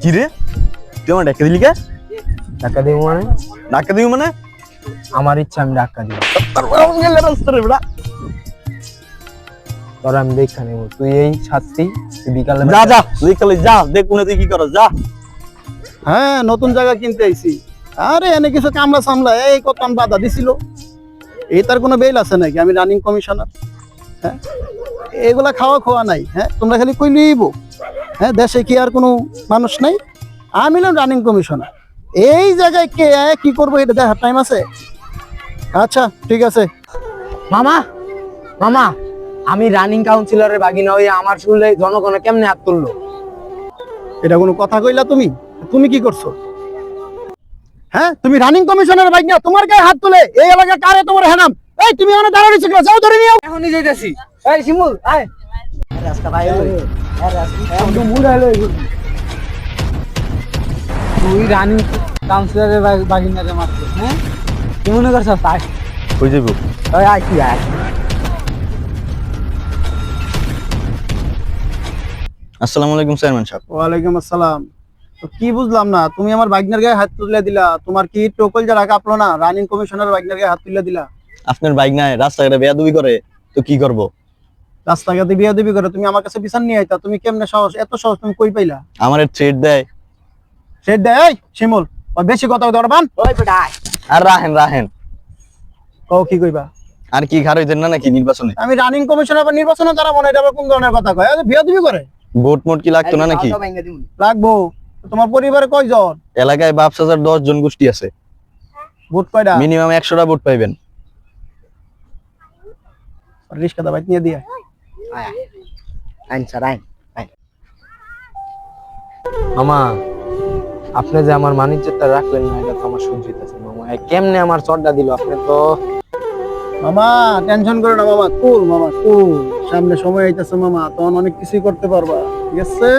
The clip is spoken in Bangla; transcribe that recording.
কি রে তুই আমার ডাক্কা দিলি কে? টাকা দিব মানে? ডাক্কা দিবি মানে? আমার ইচ্ছা আমি দিব। বেটা। তোর আমি দেখা নেব। তুই এই ছাত্রী তুই বিকালে যা যা যা দেখ কোনে তুই কি করস যা। হ্যাঁ নতুন জায়গা কিনতে আইছি। আরে এনে কিছু কামলা সামলা এই কত আমি বাধা দিছিল? এই তার কোনো বেল আছে নাকি? আমি রানিং কমিশনার হ্যাঁ? এগুলা খাওয়া খাওয়া নাই হ্যাঁ? তোমরা খালি কই লইব হ্যাঁ দেশে কি আর কোনো মানুষ নাই? আমি হলাম রানিং কমিশনার এই জায়গায় কে আয়, কি করব এটা দেখার টাইম আছে? আচ্ছা ঠিক আছে। মামা মামা আমি রানিং কাউন্সিলরের বাগিনা হয়ে আমার শুনলে জনগণে কেমনে হাত তুললো? এটা কোনো কথা কইলা তুমি? তুমি কি করছ? হ্যাঁ তুমি রানিং কমিশনের বাইক না তোমার গায়ে হাত তুলে এই এলাকা কারে তোমার হ্যানাম এই তুমি ওখানে দাঁড়ানো ছিল যাও ধরে নিও এখনই যাইতাছি। এই শিমুল আয়। তুই রানিং কাউন্সিলরের বাগিনারে মারছিস হ্যাঁ? কি মনে করছিস আয় কই যাব ওই আয় কি আয়। আসসালামু আলাইকুম চেয়ারম্যান সাহেব। ওয়ালাইকুম আসসালাম। তো কি বুঝলাম না তুমি আমার বাইকনার গায়ে হাত তুলে দিলা। তোমার কি টোকল যারা কাঁপলো না রানিং কমিশনার বাইকনার গায়ে হাত তুলে দিলা? আপনার বাইক নাই রাস্তাঘাটে বেয়াদবি করে তো কি করব? রাস্তাঘাটে বিয়া দিবি করে তুমি আমার কাছে বিচার নিয়ে আইতা তুমি কেমনে সাহস এত সাহস তুমি কই পাইলা? আমার থ্রেড দেয়। সে দেয়? এই, শিমুল ওই বেশি কথা দরবান ওই বেটা আর রাহেন রাহেন। কও কি কইবা? আর কি ঘাড় হইতেন না নাকি নির্বাচনে? আমি রানিং কমিশনার বা নির্বাচনে তারা মনে এটা কোন ধরনের কথা কয়? আরে বিয়া দিবি করে। ভোট মোট কি লাগতো না নাকি? লাগবো। তোমার পরিবারে কয়জন? এলাকায় বাপ সাজার দশ জন গোষ্ঠী আছে। ভোট কয়টা? মিনিমাম একশোটা ভোট পাইবেন। রিস্কা নিয়ে দিয়ে আইন স্যার আইন মামা, আপনি যে আমার মানিজ্যটা রাখলেন না, এটা তো আমার সহ্য হইতেছে মামা। কেমনে আমার চর্দা দিল আপনি তো? মামা, টেনশন করো না, মামা। কুল মামা, কুল। সামনে সময় আইতাছে মামা। তখন অনেক কিছুই করতে পারবা, ঠিক আছে?